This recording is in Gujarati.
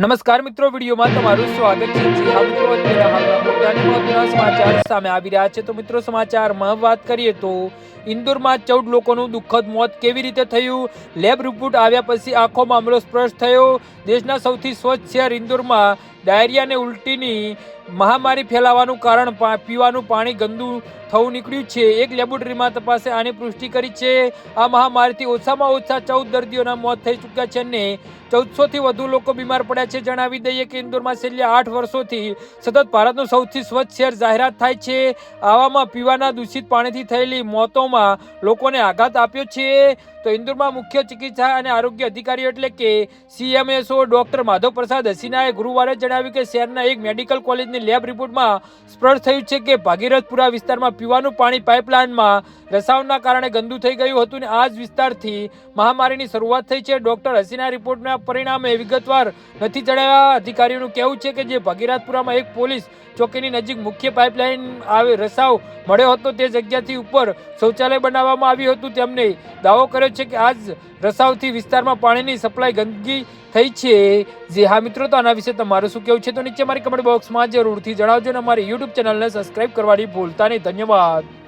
નમસ્કાર મિત્રો, વિડીયોમાં તમારું સ્વાગત છે. જી હા મિત્રો, અત્યારે હાલના મોટા મહત્વના સમાચાર સામે આવી રહ્યા છે. તો મિત્રો, સમાચારમાં વાત કરીએ તો ઇન્દોરમાં ચૌદ લોકોનું દુઃખદ મોત કેવી રીતે થયું? લેબ રિપોર્ટ આવ્યા પછી આખો મામલો સ્પષ્ટ થયો. દેશના સૌથી સ્વચ્છ શહેર ઇન્દોરમાં ડાયરિયા અને ઉલટીની મહામારી ફેલાવાનું કારણ પીવાનું પાણી ગંદુ થવું નીકળ્યું છે. એક લેબોરેટરીમાં તપાસે આની પુષ્ટિ કરી છે. આ મહામારીથી ઓછામાં ઓછા ચૌદ દર્દીઓના મોત થઈ ચૂક્યા છે અને ચૌદસોથી વધુ લોકો બીમાર પડ્યા છે. જણાવી દઈએ કે ઇન્દોરમાં છેલ્લા આઠ વર્ષોથી સતત ભારતનું સૌથી સ્વચ્છ શહેર જાહેરાત થાય છે. આવામાં પીવાના દૂષિત પાણીથી થયેલી મોતોમાં લોકોને આઘાત આપ્યો છે. તો ઇન્દોરમાં મુખ્ય ચિકિત્સા અને આરોગ્ય અધિકારી એટલે કે સીએમએસઓ ડોક્ટર માધવ પ્રસાદ હસીનાએ ગુરુવારે જણાવ્યું કે શહેરના એક મેડિકલ કોલેજની લેબ રિપોર્ટમાં સ્પષ્ટ થયું છે કે ભાગીરથપુરા વિસ્તારમાં પીવાનું પાણી પાઇપલાઇનમાં રસાવના કારણે ગંદુ થઈ ગયું હતું અને આ જ વિસ્તારથી મહામારીની શરૂઆત થઈ છે. ડોક્ટર હસીના રિપોર્ટના પરિણામે વિગતવાર નથી જણાવ્યા. અધિકારીઓનું કહેવું છે કે જે ભગીરથપુરામાં એક પોલીસ ચોકીની નજીક મુખ્ય પાઇપલાઇન આવે રસાવ મળ્યો હતો તે જગ્યાથી ઉપર શૌચાલય બનાવવામાં આવ્યું હતું. તેમને દાવો કર્યો છે કે આજ રસાવથી વિસ્તારમાં પાણીની સપ્લાય ગંદકી થઈ છે. જે હા મિત્રો, તો આના વિશે તમારું શું કહેવું છે? તો નીચે મારી કમેન્ટ બોક્સમાં જરૂરથી જણાવજો અને અમારી યુટ્યુબ ચેનલને સબસ્ક્રાઈબ કરવાની ભૂલતા નહીં. ધન્યવાદ.